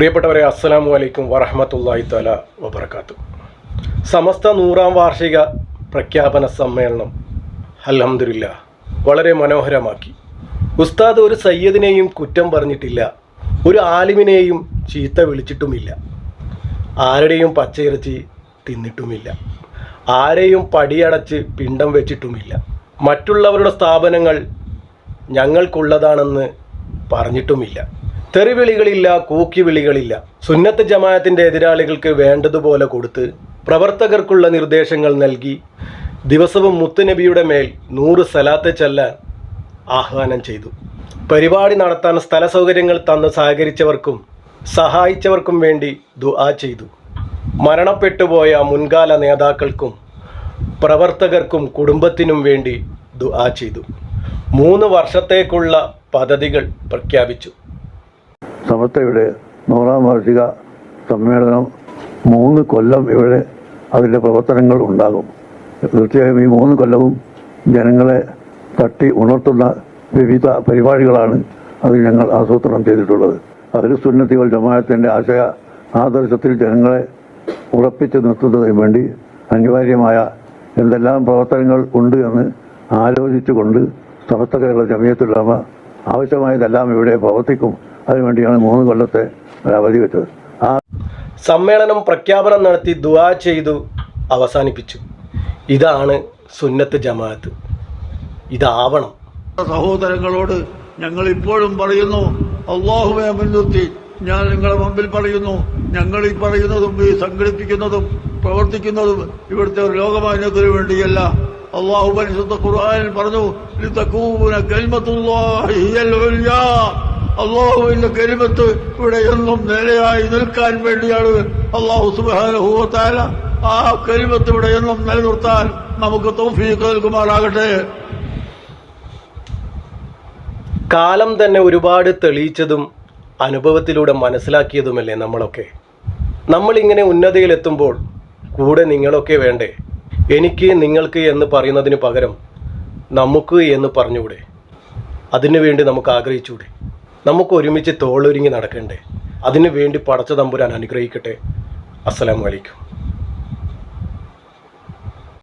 പ്രിയപ്പെട്ടവരെ അസ്സലാമു അലൈക്കും വറഹമത്തല്ലാഹി തല വബർക്കാത്തു സമസ്ത നൂറാം വാർഷിക പ്രഖ്യാപന സമ്മേളനം അൽഹംദുലില്ല വളരെ മനോഹരമാക്കി. ഉസ്താദ് ഒരു സയ്യദിനെയും കുറ്റം പറഞ്ഞിട്ടില്ല ഒരു ആലിമിനെയും ചീത്ത വിളിച്ചിട്ടുമില്ല ആരുടെയും പച്ചയിറച്ചി തിന്നിട്ടുമില്ല ആരെയും പടിയടച്ച് പിണ്ടം വെച്ചിട്ടുമില്ല. മറ്റുള്ളവരുടെ സ്ഥാപനങ്ങൾ ഞങ്ങൾക്കുള്ളതാണെന്ന് പറഞ്ഞിട്ടുമില്ല. തെറിവിളികളില്ല കൂക്കിവിളികളില്ല. സുന്നത്ത് ജമാഅത്തിന്റെ എതിരാളികൾക്ക് വേണ്ടതുപോലെ കൊടുത്ത് പ്രവർത്തകർക്കുള്ള നിർദ്ദേശങ്ങൾ നൽകി ദിവസവും മുത്തുനബിയുടെ മേൽ നൂറ് സലാത്ത് ചെല്ലാൻ ആഹ്വാനം ചെയ്തു. പരിപാടി നടത്താൻ സ്ഥല സൗകര്യങ്ങൾ തന്ന് സഹകരിച്ചവർക്കും സഹായിച്ചവർക്കും വേണ്ടി ദുആ ചെയ്തു. മരണപ്പെട്ടുപോയ മുൻകാല നേതാക്കൾക്കും പ്രവർത്തകർക്കും കുടുംബത്തിനും വേണ്ടി ദുആ ചെയ്തു. മൂന്ന് വർഷത്തേക്കുള്ള പദ്ധതികൾ പ്രഖ്യാപിച്ചു. സമസ്തയുടെ നൂറാം വാർഷിക സമ്മേളനം മൂന്ന് കൊല്ലം ഇവിടെ അതിന്റെ പ്രവർത്തനങ്ങൾ ഉണ്ടാകും. തീർച്ചയായും ഈ മൂന്ന് കൊല്ലവും ജനങ്ങളെ തട്ടി ഉണർത്തുന്ന വിവിധ പരിപാടികളാണ് അത് ഞങ്ങൾ ആസൂത്രണം ചെയ്തിട്ടുള്ളത്. അതിൽ സുന്നത്തികൾ ജമാഅത്തിന്റെ ആശയ ആദർശത്തിൽ ജനങ്ങളെ ഉറപ്പിച്ചു നിർത്തുന്നതിന് വേണ്ടി അനിവാര്യമായ എന്തെല്ലാം പ്രവർത്തനങ്ങൾ ഉണ്ട് എന്ന് ആലോചിച്ചുകൊണ്ട് സമസ്ത കേരള ജമിയത്തുള്ളമ ആവശ്യമായതെല്ലാം ഇവിടെ പ്രവർത്തിക്കും അതിനുവേണ്ടിയാണ് മൂന്ന് കൊല്ലത്തെ അവധി വെച്ചത്. ആ സമ്മേളനം പ്രഖ്യാപനം നടത്തി ദുവാ ചെയ്തു അവസാനിപ്പിച്ചു. ഇതാണ് സുന്നത്ത് ജമാഅത്ത്. ഇതാവണം. സഹോദരങ്ങളോട് ഞങ്ങൾ ഇപ്പോഴും പറയുന്നു അള്ളാഹുവെ മുൻനിർത്തി ഞാൻ നിങ്ങളുടെ മുമ്പിൽ പറയുന്നു ഞങ്ങൾ ഈ പറയുന്നതും ഈ സംഘടിപ്പിക്കുന്നതും പ്രവർത്തിക്കുന്നതും ഇവിടുത്തെ ഒരു ലോകമാന്യത്തിന് വേണ്ടിയല്ല. അള്ളാഹു പരിശുദ്ധ ഖുർആനിൽ പറഞ്ഞു അള്ളാഹുവിന്റെ കരിമത്ത് ഇവിടെ എന്നും നിലയായി നിൽക്കാൻ വേണ്ടിയാണ് അള്ളാഹു സുബാനുഭൂത്താല ആ കരിമത്ത് ഇവിടെ എന്നും നിലനിർത്താൻ നമുക്ക് തൗഫീഖ് നൽകുമാറാകട്ടെ. കാലം തന്നെ ഒരുപാട് തെളിയിച്ചതും അനുഭവത്തിലൂടെ മനസ്സിലാക്കിയതുമല്ലേ നമ്മളൊക്കെ? നമ്മളിങ്ങനെ ഉന്നതിയിലെത്തുമ്പോൾ കൂടെ നിങ്ങളൊക്കെ വേണ്ടേ? എനിക്ക് നിങ്ങൾക്ക് എന്ന് പറയുന്നതിന് പകരം നമുക്ക് എന്ന് പറഞ്ഞുകൂടെ? അതിനുവേണ്ടി നമുക്ക് ആഗ്രഹിച്ചൂടെ നമുക്ക് ഒരുമിച്ച് തോളൊരുങ്ങി നടക്കണ്ടേ? അതിനു വേണ്ടി പടച്ച തമ്പുരാൻ അനുഗ്രഹിക്കട്ടെ. അസ്സലാമു അലൈക്കും.